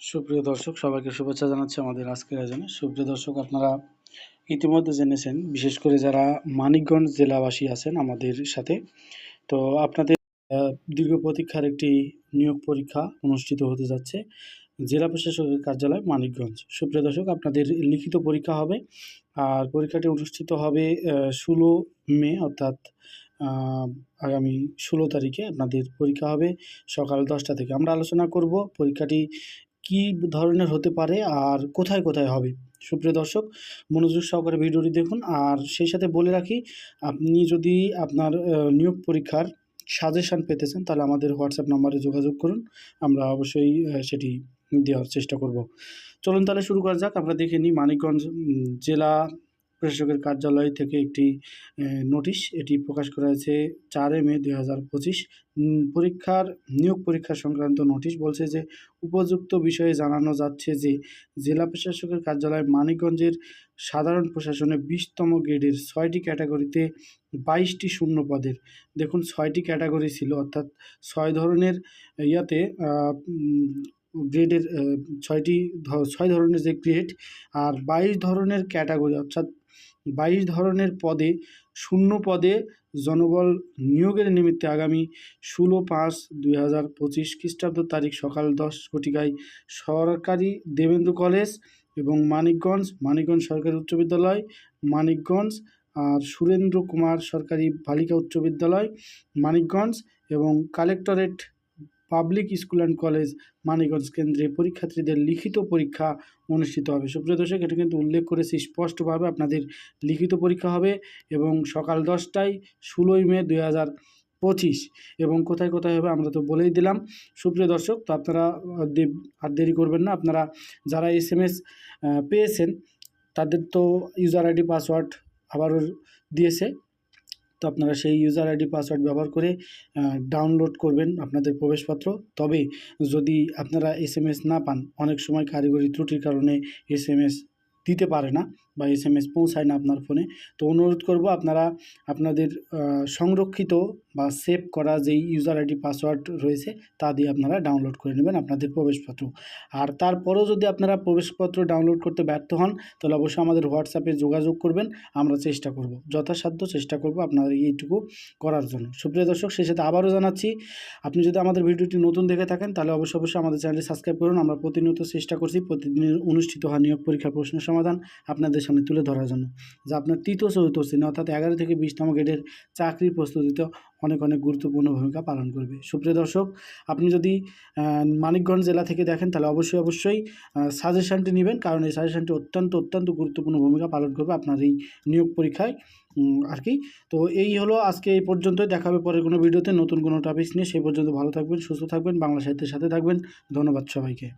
সুপ্রিয় দর্শক, সবাইকে শুভেচ্ছা জানাচ্ছি আমাদের আজকের আয়োজনে। সুপ্রিয় দর্শক, আপনারা ইতিমধ্যে জেনেছেন, বিশেষ করে যারা মানিকগঞ্জ জেলাবাসী আছেন আমাদের সাথে, তো আপনাদের দীর্ঘ প্রতীক্ষার একটি নিয়োগ পরীক্ষা অনুষ্ঠিত হতে যাচ্ছে জেলা প্রশাসকের কার্যালয় মানিকগঞ্জ। সুপ্রিয় দর্শক, আপনাদের লিখিত পরীক্ষা হবে, আর পরীক্ষাটি অনুষ্ঠিত হবে ষোলো মে, অর্থাৎ আগামী ষোলো তারিখে আপনাদের পরীক্ষা হবে সকাল দশটা থেকে। আমরা আলোচনা করব পরীক্ষাটি কী ধরনের হতে পারে আর কোথায় কোথায় হবে? সুপ্রিয় দর্শক, মনোযোগ সহকারে ভিডিওটি দেখুন। আর সেই সাথে বলে রাখি, আপনি যদি আপনার নিয়োগ পরীক্ষার সাজেশান পেতে চান, তাহলে আমাদের হোয়াটসঅ্যাপ নাম্বারে যোগাযোগ করুন। আমরা অবশ্যই সেটি দেওয়ার চেষ্টা করব। চলুন তাহলে শুরু করা যাক। আমরা দেখে নিই মানিকগঞ্জ জেলা প্রশাসকের কার্যালয় থেকে একটি নোটিশ এটি প্রকাশ করা হয়েছে চারে মে দুই হাজার পঁচিশ। পরীক্ষার, নিয়োগ পরীক্ষা সংক্রান্ত নোটিশ বলছে যে, উপযুক্ত বিষয়ে জানানো যাচ্ছে যে, জেলা প্রশাসকের কার্যালয় মানিকগঞ্জের সাধারণ প্রশাসনে বিশতম গ্রেডের ছয়টি ক্যাটাগরিতে বাইশটি শূন্য পদের। দেখুন, ছয়টি ক্যাটাগরি ছিল, অর্থাৎ ছয় ধরনের ইয়াতে গ্রেডের ছয়টি ছয় ধরনের যে গ্রেড আর বাইশ ধরনের ক্যাটাগরি, অর্থাৎ বাইশ ধরনের পদে, শূন্য পদে জনবল নিয়োগের নিমিত্তে আগামী ষোলো পাঁচ দুই হাজার পঁচিশ খ্রিস্টাব্দ তারিখ সকাল দশ ঘটিকায় সরকারি দেবেন্দ্র কলেজ এবং মানিকগঞ্জ মানিকগঞ্জ সরকারি উচ্চ বিদ্যালয়, মানিকগঞ্জ আর সুরেন্দ্র কুমার সরকারি বালিকা উচ্চ বিদ্যালয়, মানিকগঞ্জ এবং collectorate public school and college Manikganj কেন্দ্রে পরীক্ষার্থীদের লিখিত পরীক্ষা অনুষ্ঠিত হবে। সুপ্রিয় দর্শক, এটা কিন্তু উল্লেখ করেছি স্পষ্টভাবে আপনাদের লিখিত পরীক্ষা হবে এবং সকাল দশটায় ষোলোই মে দুই পঁচিশ। এবং কোথায় কোথায় হবে আমরা তো বলেই দিলাম। সুপ্রিয় দর্শক, তো আপনারা আর দেরি করবেন না। আপনারা যারা এস এম এস পেয়েছেন, তাদের তো ইউজার আইডি পাসওয়ার্ড আবারও দিয়েছে। তো আপনারা সেই ইউজার আইডি পাসওয়ার্ড ব্যবহার করে ডাউনলোড করবেন আপনাদের প্রবেশপত্র। তবে যদি আপনারা এস না পান, অনেক সময় কারিগরি ত্রুটির কারণে এস দিতে পারে না বা এস এম এস পৌঁছায় না আপনার ফোনে। তো অনুরোধ করব আপনারা আপনাদের সংরক্ষিত বা সেভ করা যেই ইউজার আইডি পাসওয়ার্ড রয়েছে তা দিয়ে আপনারা ডাউনলোড করে নেবেন আপনাদের প্রবেশপত্র। আর তারপরেও যদি আপনারা প্রবেশপত্র ডাউনলোড করতে ব্যর্থ হন, তাহলে অবশ্যই আমাদের হোয়াটসঅ্যাপে যোগাযোগ করবেন, আমরা চেষ্টা করব। যথাসাধ্য চেষ্টা করব আপনাদের এইটুকু করার জন্য। সুপ্রিয় দর্শক, সেই সাথে আবারও জানাচ্ছি, আপনি যদি আমাদের ভিডিওটি নতুন দেখে থাকেন, তাহলে অবশ্যই অবশ্যই আমাদের চ্যানেলটি সাবস্ক্রাইব করুন। আমরা প্রতিনিয়ত চেষ্টা করছি, প্রতিদিনের অনুষ্ঠিত হওয়া নিয়োগ পরীক্ষার প্রশ্ন সমাধান আপনাদের সামনে তুলে ধরার জন্য। যা আপনার তৃতীয় চতুর্থ শ্রেণি অর্থাৎ এগারো থেকে বিশতম গ্রেডের চাকরির প্রস্তুতিতে অনেক অনেক গুরুত্বপূর্ণ ভূমিকা পালন করবে। সুপ্রিয় দর্শক, আপনি যদি মানিকগঞ্জ জেলা থেকে দেখেন, তাহলে অবশ্যই অবশ্যই সাজেশানটি নেবেন। কারণ এই সাজেশানটি অত্যন্ত অত্যন্ত গুরুত্বপূর্ণ ভূমিকা পালন করবে আপনার এই নিয়োগ পরীক্ষায় আর কি। তো এই হলো আজকে এই পর্যন্তই। দেখা হবে পরের কোনো ভিডিওতে। নতুন কোনো টপিক নিয়ে। সেই পর্যন্ত ভালো থাকবেন, সুস্থ থাকবেন, বাংলা সাহিত্যের সাথে থাকবেন। ধন্যবাদ সবাইকে।